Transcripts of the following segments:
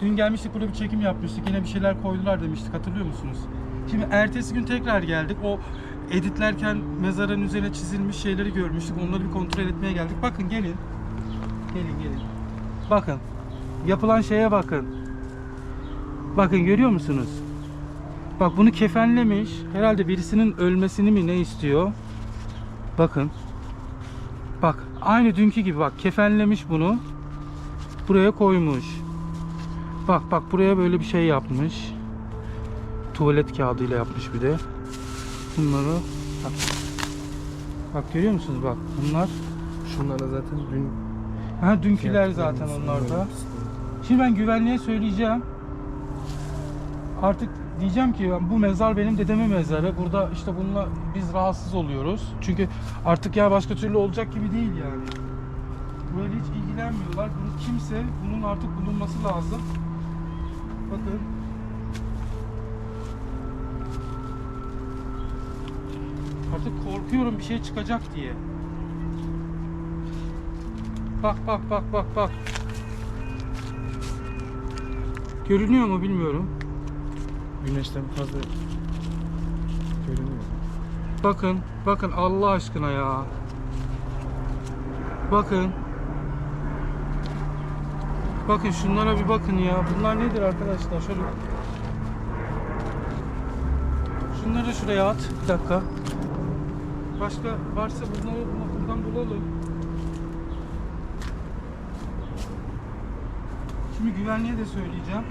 Dün gelmiştik burada bir çekim yapmıştık. Yine bir şeyler koydular demiştik. Hatırlıyor musunuz? Şimdi ertesi gün tekrar geldik. O editlerken mezarın üzerine çizilmiş şeyleri görmüştük. Onları bir kontrol etmeye geldik. Bakın gelin. Gelin gelin. Bakın. Yapılan şeye bakın. Bakın görüyor musunuz? Bak bunu kefenlemiş. Herhalde birisinin ölmesini mi ne istiyor? Bakın. Bak aynı dünkü gibi bak kefenlemiş bunu. Buraya koymuş. Bak bak buraya böyle bir şey yapmış. Tuvalet kağıdıyla yapmış bir de. Bunları bak. Bak görüyor musunuz bak bunlar. Şunlar da zaten dün Ha dünküler zaten onlar da. Şimdi ben güvenliğe söyleyeceğim. Artık diyeceğim ki bu mezar benim dedemin mezarı. Burada işte bununla biz rahatsız oluyoruz. Çünkü artık ya başka türlü olacak gibi değil yani. Böyle hiç ilgilenmiyorlar. Bunu kimse bunun artık bulunması lazım. Bakın. Artık korkuyorum bir şey çıkacak diye. Bak bak bak bak bak. Görünüyor mu bilmiyorum. güneşten fazla görünüyor. Bakın, bakın Allah aşkına ya. Bakın. Bakın şunlara bir bakın ya. Bunlar nedir arkadaşlar? Şöyle. Şunları şuraya at. Bir dakika. Başka varsa bunları buradan bulalım. Şimdi güvenliğe de söyleyeceğim.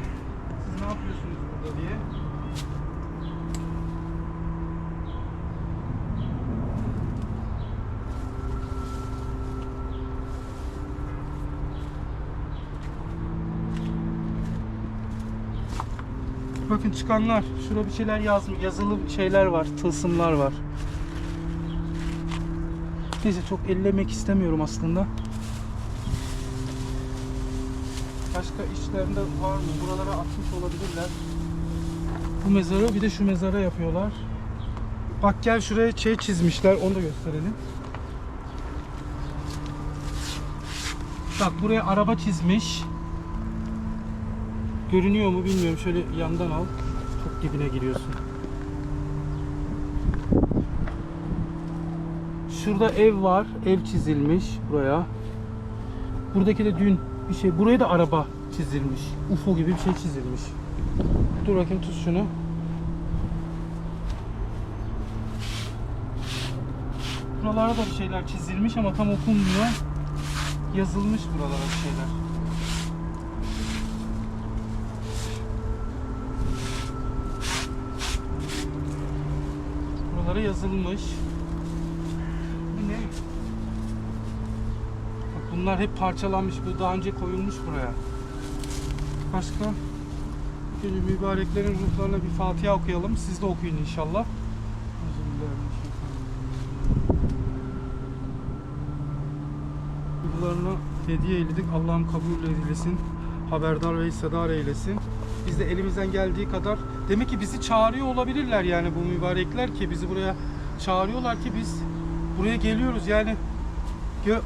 Siz ne yapıyorsunuz burada diye. Bakın çıkanlar. Şurada bir şeyler yazmış. Yazılı şeyler var. Tılsımlar var. Neyse çok ellemek istemiyorum aslında. Başka işlerinde var mı? Buralara atmış olabilirler. Bu mezarı bir de şu mezara yapıyorlar. Bak gel şuraya şey çizmişler. Onu da gösterelim. Bak buraya araba çizmiş. Görünüyor mu bilmiyorum. Şöyle yandan al. Çok dibine giriyorsun. Şurada ev var. Ev çizilmiş buraya. Buradaki de dün bir şey. Buraya da araba çizilmiş. UFO gibi bir şey çizilmiş. Dur bakayım tut şunu. Buralara da bir şeyler çizilmiş ama tam okunmuyor. Yazılmış buralara bir şeyler. Buralara yazılmış. Bu ne? Bak bunlar hep parçalanmış. Bu daha önce koyulmuş buraya. Başka? Şöyle mübareklerin ruhlarına bir Fatiha okuyalım. Siz de okuyun inşallah. Duygularına hediye eyledik. Allah'ım kabul eylesin. Haberdar ve hissedar eylesin. Biz de elimizden geldiği kadar demek ki bizi çağırıyor olabilirler yani bu mübarekler ki bizi buraya çağırıyorlar ki biz buraya geliyoruz yani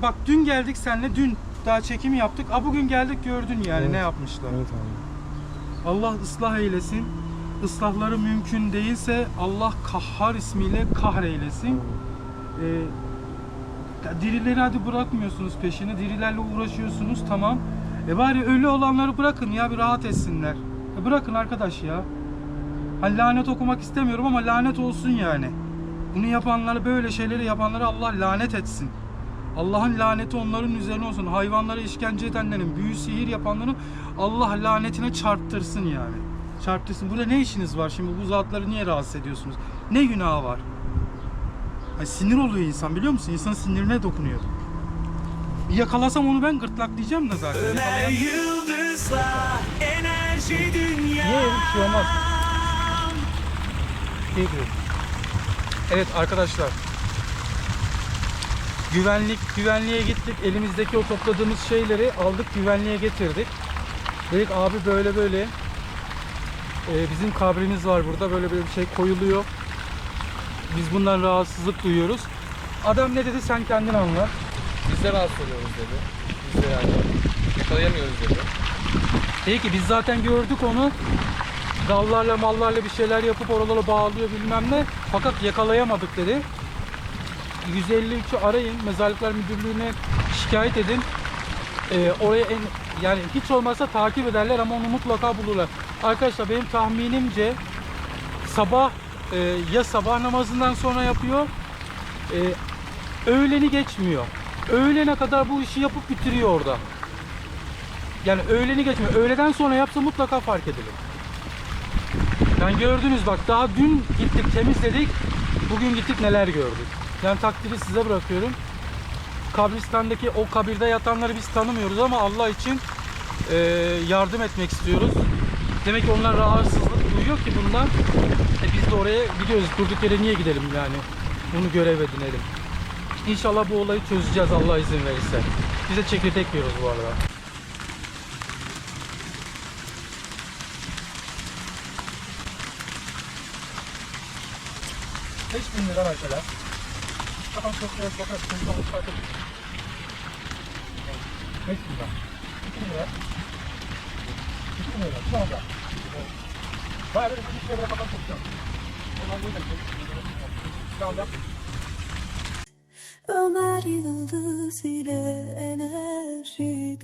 bak dün geldik senle dün daha çekim yaptık. A bugün geldik gördün yani Evet. ne yapmışlar. Evet abi. Allah ıslah eylesin. Islahları mümkün değilse Allah kahhar ismiyle kahreylesin. Ee, ya dirileri hadi bırakmıyorsunuz peşine. Dirilerle uğraşıyorsunuz tamam. E bari ölü olanları bırakın ya bir rahat etsinler. E bırakın arkadaş ya. Hani lanet okumak istemiyorum ama lanet olsun yani. Bunu yapanları böyle şeyleri yapanları Allah lanet etsin. Allah'ın laneti onların üzerine olsun. Hayvanlara işkence edenlerin, büyü sihir yapanların Allah lanetine çarptırsın yani. Çarptırsın. Burada ne işiniz var şimdi? Bu zatları niye rahatsız ediyorsunuz? Ne günahı var? Ay sinir oluyor insan biliyor musun? İnsanın sinirine dokunuyor. Yakalasam onu ben gırtlaklayacağım da zaten. Ömer Niye bir şey olmaz? Şey diyor. Evet arkadaşlar. Güvenlik güvenliğe gittik. Elimizdeki o topladığımız şeyleri aldık güvenliğe getirdik. Dedik abi böyle böyle e, bizim kabrimiz var burada böyle böyle bir şey koyuluyor. Biz bundan rahatsızlık duyuyoruz. Adam ne dedi sen kendin anlat. Biz de rahatsız oluyoruz dedi. Biz de yani yakalayamıyoruz dedi. Dedi ki biz zaten gördük onu. Dallarla mallarla bir şeyler yapıp oralara bağlıyor bilmem ne. Fakat yakalayamadık dedi. 153'ü arayın. Mezarlıklar Müdürlüğü'ne şikayet edin. Ee, oraya en, yani hiç olmazsa takip ederler ama onu mutlaka bulurlar. Arkadaşlar benim tahminimce sabah e, ya sabah namazından sonra yapıyor e, öğleni geçmiyor. Öğlene kadar bu işi yapıp bitiriyor orada. Yani öğleni geçmiyor. Öğleden sonra yapsa mutlaka fark edilir. Yani gördünüz bak daha dün gittik temizledik. Bugün gittik neler gördük. Yani takdiri size bırakıyorum. Kabristan'daki o kabirde yatanları biz tanımıyoruz ama Allah için e, yardım etmek istiyoruz. Demek ki onlar rahatsızlık duyuyor ki bundan. E biz de oraya gidiyoruz. Durduk yere niye gidelim yani? Bunu görev edinelim. İnşallah bu olayı çözeceğiz Allah izin verirse. Biz de çekirdek yiyoruz bu arada. 5000 lira mesela. Tamam çok biraz bakar. Şimdi onu çıkartır. 5 lira. 2 lira. 2 lira. Şu anda. Bari bir lira kadar tutacağım. Ondan böyle Şu anda Ömer Yıldız ile enerji